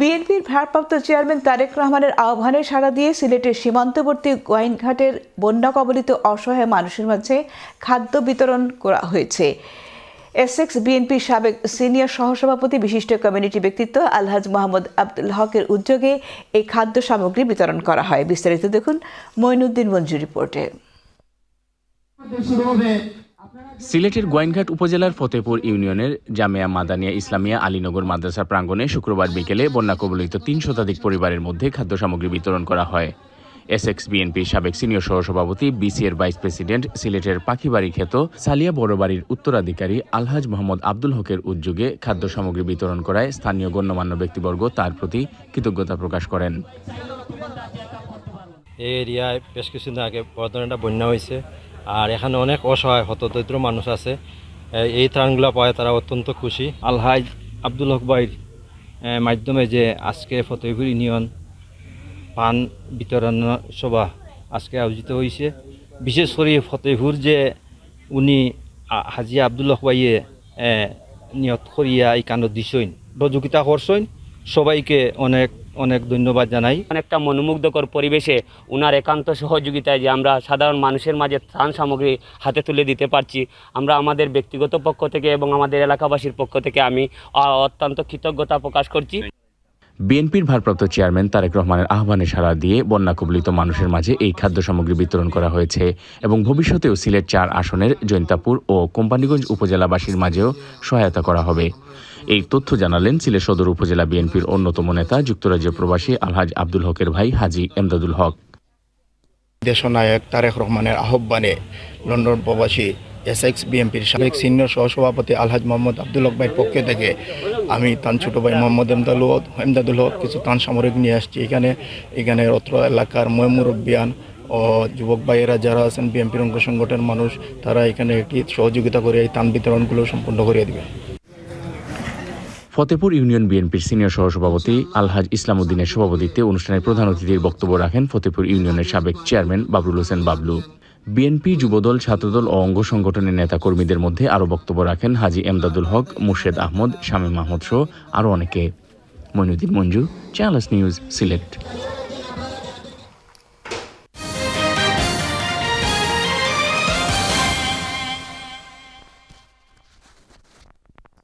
বিএনপির ভারপ্রাপ্ত চেয়ারম্যান তারেক রহমানের আহ্বানে সাড়া দিয়ে সিলেটের সীমান্তবর্তী গোয়াইনঘাটের বন্যা কবলিত অসহায় মানুষের মাঝে খাদ্য বিতরণ করা হয়েছে। এসএক্স বিএনপির সাবেক সিনিয়র সহসভাপতি, বিশিষ্ট কমিউনিটি ব্যক্তিত্ব আলহাজ মোহাম্মদ আব্দুল হকের উদ্যোগে এই খাদ্য সামগ্রী বিতরণ করা হয়। বিস্তারিত দেখুন মঈনুদ্দিন মঞ্জু রিপোর্টে। সিলেটের গোয়াইনঘাট উপজেলার ফতেপুর ইউনিয়নের জামিয়া মাদানিয়া ইসলামিয়া আলীনগর মাদ্রাসা প্রাঙ্গণে শুক্রবার বিকেলে বন্যা কবলিত তিন শতাধিক পরিবারের মধ্যে খাদ্য সামগ্রী বিতরণ করা হয়। এসএক্স বিএনপির সাবেক সিনিয়র সহসভাপতি, বিসিএর ভাইস প্রেসিডেন্ট, সিলেটের পাখিবাড়ি খ্যাত সালিয়া বড়বাড়ির উত্তরাধিকারী আলহাজ মোহাম্মদ আব্দুল হকের উদ্যোগে খাদ্য সামগ্রী বিতরণ করায় স্থানীয় গণ্যমান্য ব্যক্তিবর্গ তার প্রতি কৃতজ্ঞতা প্রকাশ করেন। এই এরিয়ায় বেশ কিছুদিন আগে বড় বন্যা হয়েছে। আর এখানে অনেক অসহায় হতদরিদ্র মানুষ আছে। এই ত্রাণগুলো পায় তারা অত্যন্ত খুশি। আলহাজ আব্দুল হক ভাইয়ের মাধ্যমে যে আজকে ফতেহপুর ইউনিয়ন পান বিতরণ সভা আজকে আয়োজিত হয়েছে বিশেষ করে ফতেহপুর যে উনি হাজি আব্দুল হক ভাইয়ে নিয়ত করিয়া এই কাণ্ড দিছইন সহযোগিতা করছইন সবাইকে অনেক অনেক ধন্যবাদ জানাই। অনেকটা মনোমুগ্ধকর পরিবেশে ওনার একান্ত সহযোগিতায় যে আমরা সাধারণ মানুষের মাঝে ত্রাণ সামগ্রী হাতে তুলে দিতে পারছি, আমরা আমাদের ব্যক্তিগত পক্ষ থেকে এবং আমাদের এলাকাবাসীর পক্ষ থেকে আমি অত্যন্ত কৃতজ্ঞতা প্রকাশ করছি। বিএনপির ভারপ্রাপ্ত চেয়ারম্যান তারেক রহমানের আহ্বানে সাড়া দিয়ে বন্যা কবলিত মানুষের মাঝে এই খাদ্য সামগ্রী বিতরণ করা হয়েছে এবং ভবিষ্যতেও সিলেট চার আসনের জৈন্তাপুর ও কোম্পানিগঞ্জ উপজেলাবাসীর মাঝেও সহায়তা করা হবে। এই তথ্য জানালেন সিলেট সদর উপজেলা বিএনপির অন্যতম নেতা যুক্তরাজ্যের প্রবাসী আলহাজ আব্দুল হকের ভাই হাজি এমদাদুল হক। দেশনায়ক তারেক রহমানের আহ্বানে লন্ডন প্রবাসী এসএক্স বিএনপির সাবেক সিনিয়র সহসভাপতি আলহাজ মোহাম্মদ আব্দুল হক ভাইয়ের পক্ষ থেকে আমি তার ছোটো ভাই মোহাম্মদ এমদাদুল হক এমদাদুল হক কিছু ত্রাণ সামগ্রিক নিয়ে আসছি। এখানে এখানে অত্র এলাকার ময়মুরব্বিয়ান ও যুবক ভাইয়েরা যারা আছেন, বিএনপির অঙ্গ সংগঠনের মানুষ, তারা এখানে একটি সহযোগিতা করে এই ত্রাণ বিতরণগুলো সম্পূর্ণ করিয়ে দেবে। ফতেপুর ইউনিয়ন বিএনপির সিনিয়র সহসভাপতি আলহাজ ইসলামউদ্দিনের সভাপতিত্বে অনুষ্ঠানের প্রধান অতিথির বক্তব্য রাখেন ফতেপুর ইউনিয়নের সাবেক চেয়ারম্যান বাবরুল হোসেন বাবলু। বিএনপি যুবদল, ছাত্রদল ও অঙ্গ সংগঠনের নেতাকর্মীদের মধ্যে আরও বক্তব্য রাখেন হাজি এমদাদুল হক, মুর্শেদ আহমদ, শামীম মাহমুদ সহ আরও অনেকে। Mainuddin Manju channel S news, Sylhet.